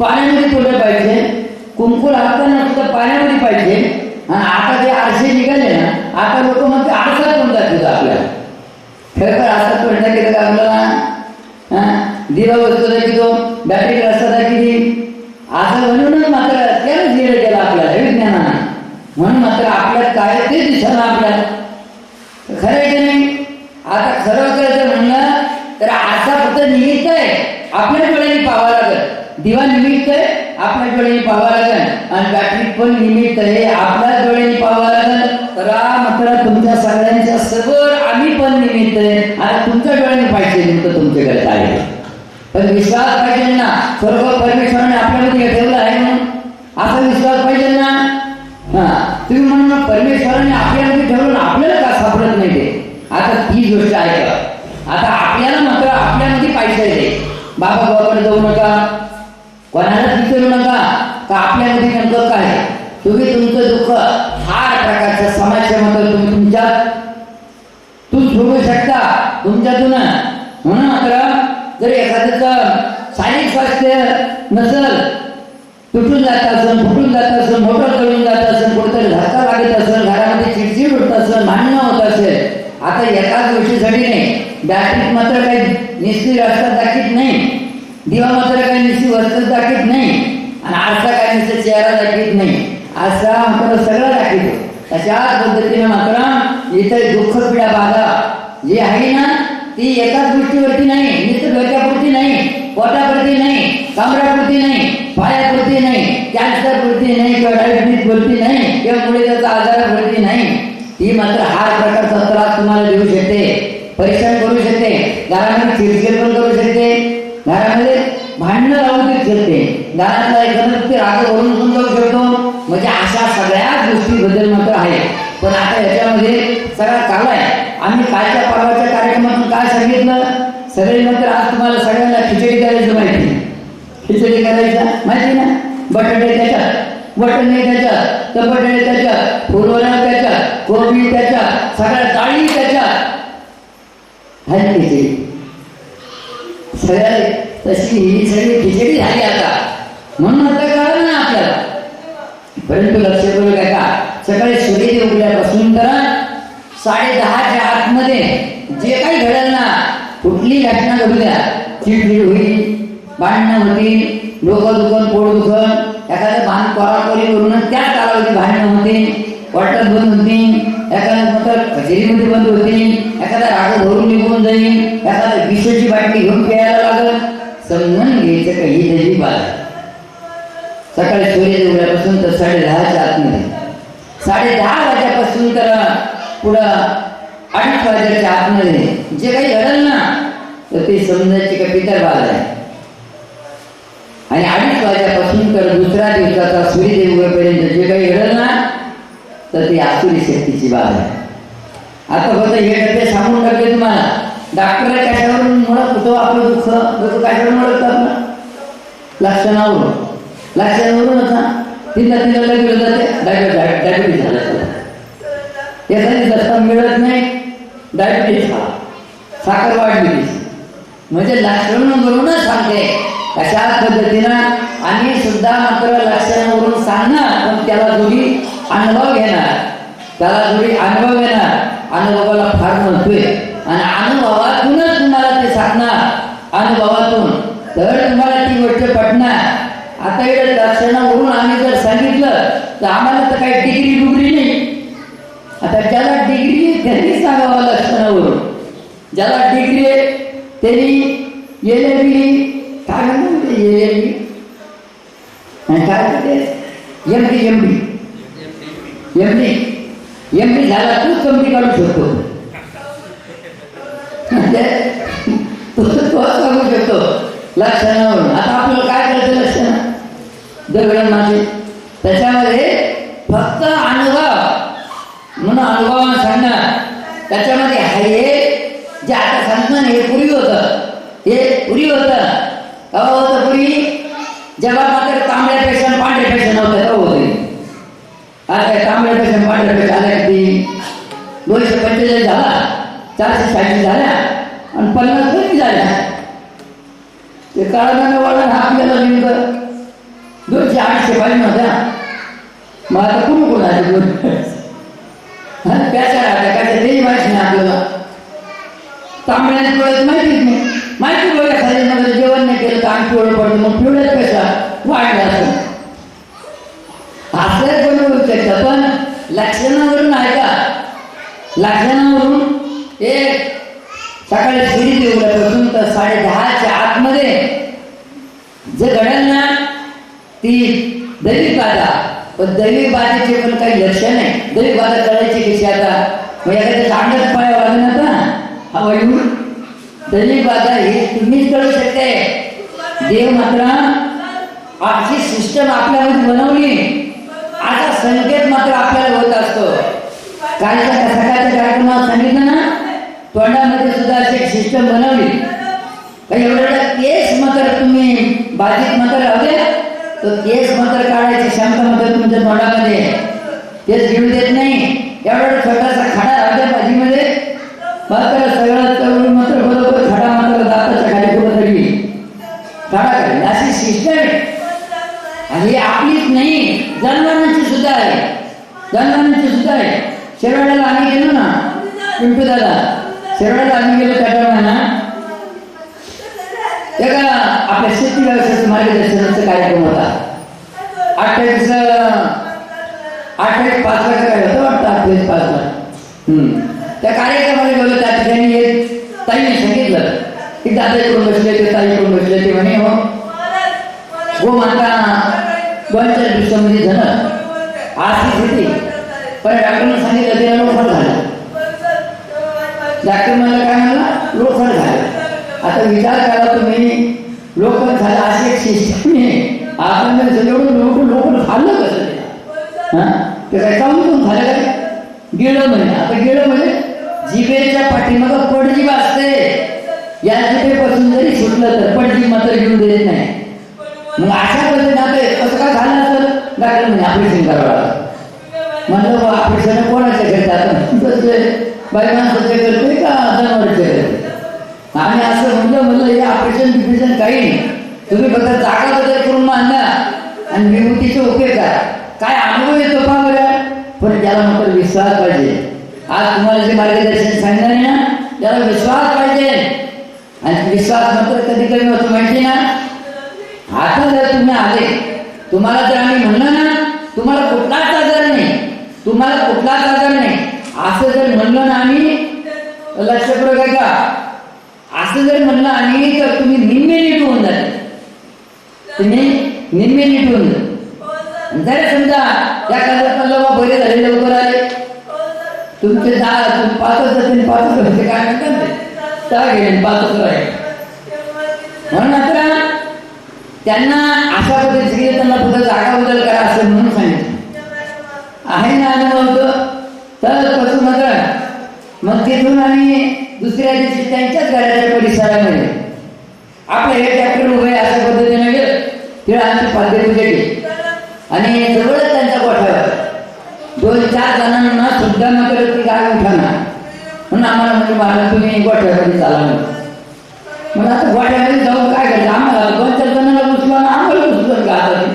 पाण्यामध्ये ठेवलं पाहिजे कुंकू लागताना सुद्धा पाण्यामध्ये पाहिजे. आणि आता जे आरसे निघाले ना आता लोक म्हणते आरसा कोणता तुझा आपल्याला. खरं आरसात कोणता केलं का आपल्याला हा? ना की तो बॅटरी रस्ता की असं म्हणूनच मात्र त्यालाच दिलं गेलं आपल्याला विज्ञानाने. म्हणून मात्र आपल्यात काय ते दिसलं आपल्याला खरं आहे की नाही आता खरं करायचं म्हणलं तर आरसा फक्त निमित्त आहे आपल्या डोळ्याने पाहावं लागेल दिवा निमित्त आहे आपल्या डोळ्याने लागेल आणि बॅटरी पण निमित्त आहे. आपल्या डोळ्याने पाहावं लागेल तर हा तुमच्या सगळ्यांच्या सर्व आम्ही पण निमित्त आहे. आणि तुमच्या डोळ्याने पाहिजे नेमकं तुमच्याकडे आहे. पण विश्वास पाहिजे ना. सर्व परमेश्वराने आपल्यामध्ये हे ठेवलं आहे म्हणून. असा विश्वास पाहिजे ना. हा. तुम्ही म्हणून परमेश्वराने आपल्यामध्ये ठेवलं आपल्याला का सापडत नाही ते? आता ती गोष्ट आहे आता आपल्याला मात्र आपल्यामध्ये पाहिजे आहे बाबा बाबाकडे जाऊ नका. कोणालाच विचारू नका. का आपल्यामध्ये नेमकं काय? तुम्ही तुमचं दुःख फार प्रकारच्या समस्या तुम्ही तुमच्या तू सोडू शकता तुमच्यातून. म्हणून मात्र जर एखाद्याचं शारीरिक स्वास्थ्य नसल तुटून जात असेल फुटून जात असेल मोटर करून जात असेल कुठेतरी धक्का लागत असेल घरामध्ये चिडचिड होत असेल भांडणं होत असेल आता एकाच गोष्टीसाठी नाही. बॅटरीत मात्र काही निश्चित असतात दाखीत नाही. दिवा मात्र काही निश्चित असतात दाखीत नाही आणि आरसा काही निश्चित चेहरा दाखीत असा मात्र सगळं दाखवतो तशा पद्धतीने मात्र इथे दुःख पिढा बाधा जी आहे ना ती एकाच गोष्टीवरती नाही नुसतं डोक्यापुरती नाही पोटापुरती नाही कमरापुरती नाही पायापुरती नाही कॅन्सरपुरती नाही किंवा डायबिटीस पुरती नाही किंवा मुलीचा आजारापुरती नाही. ती मात्र हा प्रकारचा त्रास तुम्हाला देऊ शकते परीक्षण करू शकते घरामध्ये चिडचिड पण करू शकते घरामध्ये भांडणं लावून शकते. घरातला एखादा व्यक्ती राग करून पण जाऊ सगळ्याच बदल मात्र आहे. पण आता याच्यामध्ये सगळा चालू आहे. आम्ही कालच्या परवाच्या कार्यक्रमातून काय सांगितलं? सगळे नंतर आज तुम्हाला सगळ्यांना खिचडी करायचं माहिती खिचडी करायचं? माहिती ना? बटाटे त्याच्यात बटन नाही त्याच्यात टमाटे त्याच्यात फुलवऱ्या त्याच्यात कोबी त्याच्यात सगळ्या डाळी त्याच्यात. आहे खिचडी. सगळ्या तशी ही सगळी खिचडी झाली आता. म्हणून आता कळलं ना आपल्याला. परंतु लक्ष करू का? सकाळी सूर्यदेव उठल्यापासून तर साडे दहाच्या आतमध्ये जे काही घडेल ना कुठली घटना घडू द्या चिडचिड होईल भांडणं होतील डोकं दुखन पोट दुखन एखादं भान कोराकोरी करून त्याच कालावधी भांडणं होतील क्वार्टर बंद होतील एखादं मोटर कचेरीमध्ये बंद होतील एखादा राग भरून निघून जाईल एखादा विषयाची बाटली घेऊन प्यायला लागल. समजून घ्यायचं काही तरी बाजार सकाळी सूर्य उठल्यापासून तर साडे दहाच्या आतमध्ये. साडे दहा वाजेपासून तर पुढं आठ वाजेच्या आतमध्ये. जे काही घडल ना तर ते समजायचे का पितर बाल आहे. आणि अडीच वाजेपासून तर दुसऱ्या दिवसाचा सूर्यदेव उगेपर्यंत जे काही घडल ना तर ती आसुरी शक्तीची बाब आहे. आता फक्त हे डबे सांगून टाकले तुम्हाला. डॉक्टर कशावरून मुळत होतो आपलं दुःख? दुःख कशावरून मुळत आपलं लक्षणावरून लक्षात होता तिला तिला लगेच जाते. डायबिटीस डायबिटीस झालं एखादी दत्ता मिळत नाही. डायबिटीस हा साखर वाढली. म्हणजे लक्षणावरूनच सांगते. अशा पद्धतीनं आम्ही सुद्धा मात्र लक्षणावरून सांगणार. पण त्याला जोडी अनुभव घेणार. त्याला जोडी अनुभव घेणार. अनुभवाला फार म्हणतोय आहे अनुभवातूनच तुम्हाला ते सांगणार अनुभवातून तर तुम्हाला ती गोष्ट पटणार आता इकडे लक्षणावरून आम्ही जर सांगितलं तर आम्हाला तर काही डिग्री डुगरी नाही. आता ज्याला डिग्री आहे त्यांनी सांगावं लक्षणावरून. ज्याला डिग्री आहे त्यांनी येले बी काय म्हणते काय म्हणते? M D M D M D M D झाला तूच कमी काढू शकतो. म्हणजे तो सांगू शकतो. लक्षणावरून. आता आपल्याला काय करायचं लक्षण? दगड माझे त्याच्यामध्ये फक्त अनुभव. म्हणून अनुभवानं सांगणार. त्याच्यामध्ये हे जे आता सांगणं हे पूर्वी होतं. हे पूर्वी होतं. का होतं पूर्वी जेव्हा मात्र तांबड्या पेशंट पांढऱ्या पेशंट नव्हतं तेव्हा होते आता तांबड्या पेशंट पांढऱ्या पेशंट आल्या की दोनशे पंचेचाळीस झाला. चारशे शहाऐंशी झाल्या. आणि पन्नास कमी झाल्या. ते काळानं वळण हा आपल्याला नेमकं. दोनशे आठशे पाहिजे होत्या मग आता कुणी कोण आले दोन हा, राहत्या काय तेही माहिती नाही आपल्याला. तांबड्याने पिवळ्यात माहितीच नाही माहिती पिवळ्या खाली जेवण नाही केलं तर आम्ही पिवळं पडलं मग पिवळ्यात कशा वाढला असं. असल्याच बनवू शकता पण लक्षणावरून ऐका लक्षणावरून एक सकाळी शिडी उघड्यापासून तर साडे दहाच्या आतमध्ये. जे घडेल ना ती दैविक बाधा पण दैविक बाधेचे पण काही लक्षण नाही. दैविक बाधा कळायची कशी आता मग एखाद्या चांगल्याच पाया वागणं आता हा वैभव दैविक बाधा ही तुम्हीच कळू शकते देव मात्र आजची सिस्टम आपल्यामध्ये बनवली. आता संकेत मात्र आपल्याला होत असतो. कालच्या सकाळच्या कार्यक्रमात सांगितलं ना? तोंडामध्ये सुद्धा अशी एक सिस्टम बनवली. काही एवढं केस मात्र तुम्ही बाधित मात्र राहू द्या तर केस मात्र काढायची. क्षमता मात्र तुमच्या तोंडामध्ये आहे. केस घेऊ देत नाही. एवढा छोटासा खडा राहू भाजीमध्ये. मात्र सगळं तरुण मंत्र बरोबर खडा मात्र दाताच्या खाली कुठं तरी खडा करेल अशी सिस्टम आहे. ही आपलीच नाही जनावरांची सुद्धा आहे. जनावरांची सुद्धा आहे. शेरवाड्याला आम्ही गेलो ना पिंटू दादा. शेरवाड्याला आम्ही गेलो त्या ना एका आपल्या शेती व्यवसायाचं मार्गदर्शनाचा कार्यक्रम होता. अठ्ठावीस अठ्ठावीस पाच लाख काय होतं वाटतं अठ्ठावीस पाच लाख त्या कार्यक्रमाला गेलो त्या ठिकाणी एक ताईने सांगितलं की दादा इकडून बसले ते ताई इकडून बसले ते म्हणे हो. गो माता दोन चार दिवसामध्ये झालं. आर्थिक स्थिती पण डॉक्टरने सांगितलं त्याला लोखंड झालं. डॉक्टर म्हणलं काय म्हणलं लोखंड झालं. आता विचार करा तुम्ही. लोखंड झालं अशी एक सिस्टम आहे. आपण जर एवढं लोक लोखंड खाल्लं कसं ते? ते काय काऊन झालं काय? गेलं म्हणे. आता गेलं म्हणजे जिभेच्या पाठीमागं पडजीभ असते. या जिभेपासून जरी सुटलं तर पडजीभ मात्र घेऊन देत नाही. मग अशा पद्धतीने आता कसं काय झालं असेल डॉक्टर म्हणे ऑपरेशन करावं लागलं. म्हणलं बा ऑपरेशन कोणाच्या घरी जातं? बाई माणसाच्या करते का जनावरच्या करते आम्ही असं म्हणलं म्हणलं हे ऑपरेशन बिपरेशन काही नाही. तुम्ही फक्त जागा बदल करून मांडा आणि विभूतीचे ओके करा. काय अनुभव येतो का बरं. पण त्याला मात्र विश्वास पाहिजे. आज तुम्हाला जे मार्गदर्शन सांगणार आहे ना त्याला विश्वास पाहिजे. आणि विश्वास मात्र कधी कमी होतो माहिती ना? आता जर तुम्ही आले तुम्हाला जर आम्ही म्हणलं ना तुम्हाला कुठलाच आजार नाही. तुम्हाला कुठलाच आजार नाही. असं जर म्हणलं ना आम्ही लक्षपूर्वक आहे का असं जर म्हणलं आणि तर तुम्ही निम्मे नीट होऊन जाते तुम्ही निम्मे नीट होऊन जाते जर समजा त्या काळात बरे झाले लवकर आले तुमचे दहा तुम्ही पाचच जातील पाच म्हणजे काय म्हणतात ते? त्या गेले पाचच राहिले. म्हणून आता त्यांना अशा पद्धतीने त्यांना फक्त जागा बदल करा असं म्हणून सांगितलं. आहे ना अनुभव तर कसं मात्र मग तिथून आम्ही दुसऱ्या दिवशी त्यांच्याच घराच्या परिसरामध्ये. आपलं हे ट्रॅक्टर उभे अशा पद्धतीने गेलं. तिला आमची पालखी पूजा केली आणि जवळच त्यांच्या गोठ्यावर दोन चार जणांना सुद्धा न करत ती गाय उठाना म्हणून आम्हाला म्हणजे मला तुम्ही गोठ्यामध्ये चाला म्हणून. आता गोठ्यामध्ये जाऊन काय करायचं? आम्हाला दोन चार जणांना उचलून आम्हाला उचलून का आता ते?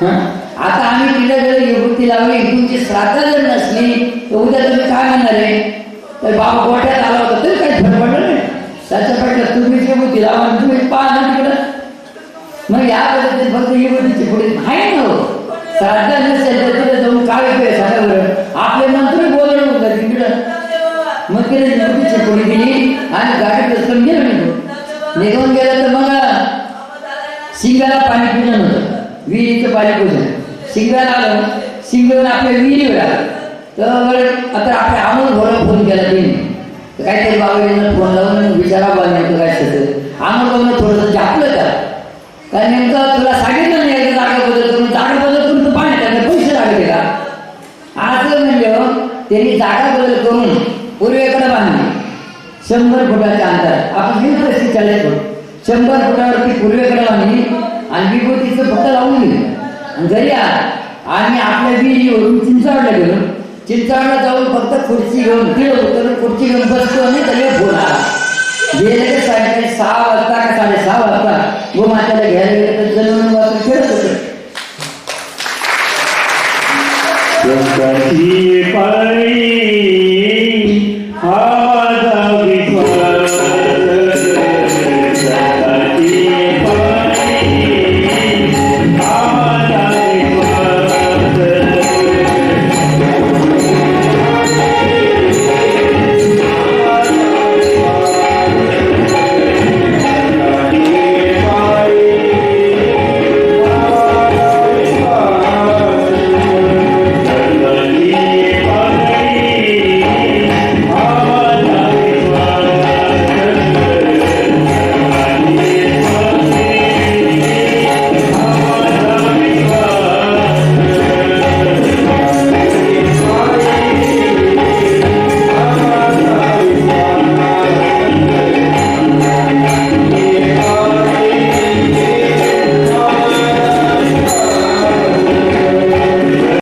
हं? आता आम्ही तिच्याकडे विभूती लावली तुमची श्राद्ध जर नसली तर उद्या तुम्ही काय म्हणणार आहे? बाबा गोठ्यात आला होता तरी काही फरक नाही. त्याच्यापेक्षा तुम्ही विभूती लावा आणि तुम्ही पाहा तिकडं. मग या पद्धतीत फक्त विभूतीची पुढे नाही ना हो. श्राद्ध नसेल तर तिथे जाऊन काय उपयोग सांगा बरं. आपले मंत्र बोलणं होतं तिकडं. मग तिने विभूतीची पुढे दिली आणि गाडी रस्त्यावर गेलं निघून हो. निघून गेलं तर मग शिंगाला पाणी पिणं नव्हतं विहिरीचं पाणी पिणं शिंगाला आलं शिंगण आपल्या विहिरीवर आलं. तर आता आपल्या अमोल भोरं फोन केला तिने. काहीतरी बाबा फोन लावून विचारा बा नेमकं काय असतं अमोल बाबांना थोडंसं जापलं का? कारण नेमकं तुला सांगितलं नाही जागा बदल तुम्ही जागा बदल करून पाणी टाकलं पैसे लागले का? आज म्हणलं त्यांनी जागा बदल करून पूर्वेकडे बांधली. शंभर फुटाच्या अंतर आपण वीस पस्तीस चाळीस शंभर फुटावरती पूर्वेकडे बांधली आणि विभूतीचं फक्त लावून दिलं. आणि घरी आणि आपल्या बीजीवरून चिंचावडला गेलो. चिंचावला जाऊन फक्त खुर्ची घेऊन तिळ उतरून खुर्ची घेऊन बसतो आणि त्याला बोला गेले ते सहा वाजता का साडेसहा वाजता गोमात्याला घ्यायला गेले तर जणून वाजून फिरत होते Thank you.